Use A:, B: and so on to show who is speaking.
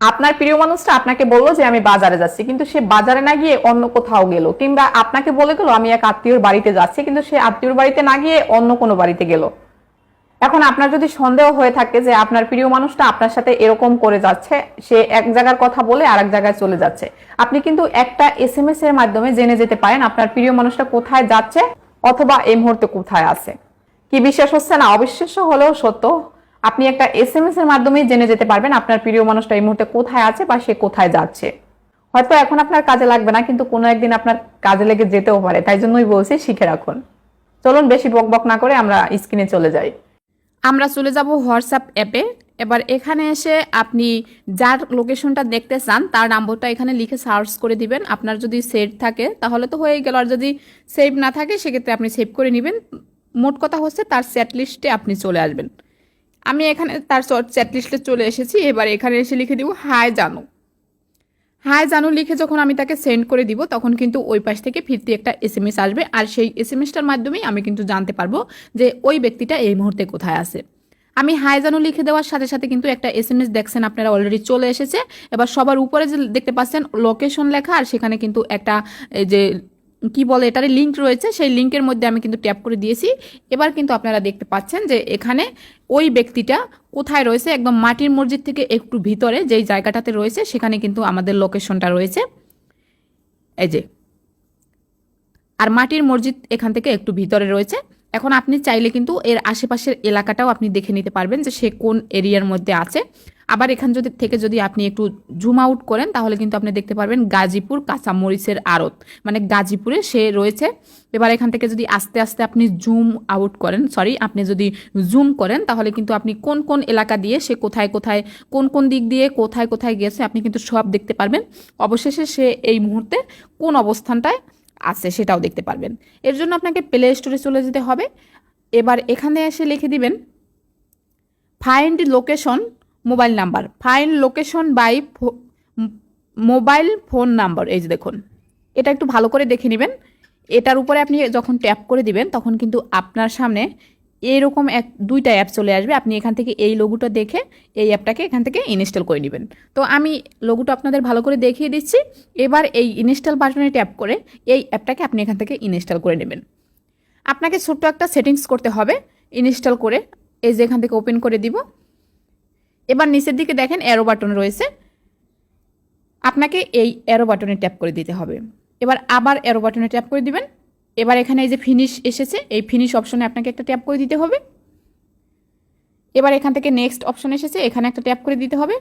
A: আপনার প্রিয় মানুষটা আপনাকে বলল যে আমি বাজারে যাচ্ছি, কিন্তু সে বাজারে না গিয়ে অন্য কোথাও গেল, কিংবা আপনাকে বলে গেল, আমি এক আত্মীয়র বাড়িতে যাচ্ছি কিন্তু সে আত্মীয়র বাড়িতে না গিয়ে অন্য কোনো বাড়িতে গেল। এখন আপনার যদি সন্দেহ হয়ে থাকে যে আপনার প্রিয় মানুষটা আপনার সাথে এরকম করে যাচ্ছে, সে এক জায়গার কথা বলে আরেক জায়গায় চলে যাচ্ছে, আপনি কিন্তু একটা এস এম এস এর মাধ্যমে জেনে যেতে পারেন আপনার প্রিয় মানুষটা কোথায় যাচ্ছে অথবা এই মুহূর্তে কোথায় আছে। কি বিশ্বাস হচ্ছে না? অবিশ্বাস্য হলেও সত্য। আপনি একটা এস এম এস এর মাধ্যমেই জেনে যেতে পারবেন আপনার প্রিয় মানুষটা এই মুহূর্তে কোথায় আছে বা সে কোথায় যাচ্ছে। হয়তো এখন আপনার কাজে লাগবে না, কিন্তু কোনো একদিন আপনার কাজে লেগে যেতেও পারে। তাই জন্যই বলছি, শিখে রাখুন। চলুন, বেশি বক বক না করে আমরা স্ক্রিনে চলে যাই।
B: আমরা চলে যাব হোয়াটসঅ্যাপ অ্যাপে এবার এখানে এসে আপনি যার লোকেশনটা দেখতে চান, তার নাম্বারটা এখানে লিখে সার্চ করে দিবেন। আপনার যদি সেভ থাকে, তাহলে তো হয়ে গেল। আর যদি সেভ না থাকে, সেক্ষেত্রে আপনি সেভ করে নেবেন। মোট কথা হচ্ছে, তার চ্যাট লিস্টে আপনি চলে আসবেন। আমি এখানে তার চ্যাট লিস্টে চলে এসেছি। এবার এখানে এসে লিখে দিব হাই জানু। হাই জানু লিখে যখন আমি তাকে সেন্ড করে দিব, তখন কিন্তু ওই পাশ থেকে ফিরতি একটা এস আসবে। আর সেই এস এম এসটার মাধ্যমেই আমি কিন্তু জানতে পারব যে ওই ব্যক্তিটা এই মুহূর্তে কোথায় আছে। আমি হাই জানু লিখে দেওয়ার সাথে সাথে কিন্তু একটা এস এম এস দেখছেন আপনারা অলরেডি চলে এসেছে। এবার সবার উপরে যে দেখতে পাচ্ছেন লোকেশন লেখা, আর সেখানে কিন্তু একটা যে কি বলে এটার লিঙ্ক রয়েছে, সেই লিঙ্কের মধ্যে আমি কিন্তু ট্যাপ করে দিয়েছি। এবার কিন্তু আপনারা দেখতে পাচ্ছেন যে এখানে ওই ব্যক্তিটা কোথায় রয়েছে, একদম মাটির মসজিদ থেকে একটু ভিতরে যেই জায়গাটাতে রয়েছে, সেখানে কিন্তু আমাদের লোকেশনটা রয়েছে। এই যে। আর মাটির মসজিদ এখান থেকে একটু ভিতরে রয়েছে। এখন আপনি চাইলে কিন্তু এর আশেপাশের এলাকাটাও আপনি দেখে নিতে পারবেন যে সে কোন এরিয়ার মধ্যে আছে। আবার এখান যদি থেকে যদি আপনি একটু জুম আউট করেন, তাহলে কিন্তু আপনি দেখতে পারবেন গাজীপুর কাঁচামরিচের আড়ত। মানে গাজীপুরে সে রয়েছে। এবার এখান থেকে যদি আস্তে আস্তে আপনি জুম আউট করেন সরি আপনি যদি জুম করেন, তাহলে কিন্তু আপনি কোন কোন এলাকা দিয়ে সে কোথায় কোথায় কোন কোন দিক দিয়ে কোথায় কোথায় গেছে, আপনি কিন্তু সব দেখতে পারবেন। অবশেষে সে এই মুহূর্তে কোন অবস্থানটায় আছে সেটাও দেখতে পারবেন। এর জন্য আপনাকে প্লে স্টোরে চলে যেতে হবে। এবার এখানে এসে লিখে দিবেন find location mobile number. Fine location by mobile phone number এই যে দেখুন। এটা একটু ভালো করে দেখে নেবেন। এটার উপরে আপনি যখন ট্যাপ করে দিবেন, তখন কিন্তু আপনার সামনে এইরকম এক, দুইটা অ্যাপ চলে আসবে। আপনি এখান থেকে এই লোগোটা দেখে এই অ্যাপটাকে এখান থেকে ইনস্টল করে নেবেন। তো আমি লোগোটা আপনাদের ভালো করে দেখিয়ে দিচ্ছি। এবার এই ইনস্টল বাটনে ট্যাপ করে এই অ্যাপটাকে আপনি এখান থেকে ইনস্টল করে নেবেন। আপনাকে ছোট্ট একটা সেটিংস করতে হবে। ইনস্টল করে এই যে এখান থেকে ওপেন করে দিব। এবার নিচের দিকে দেখেন অ্যারো বাটন রয়েছে। আপনাকে এই অ্যারো বাটনে ট্যাপ করে দিতে হবে। এবার আবার অ্যারো বাটনে ট্যাপ করে দিবেন। এবার এখানে এই যে ফিনিশ এসেছে, এই ফিনিশ অপশনে আপনাকে একটা ট্যাপ করে দিতে হবে। এবার এখান থেকে নেক্সট অপশন এসেছে, এখানে একটা ট্যাপ করে দিতে হবে।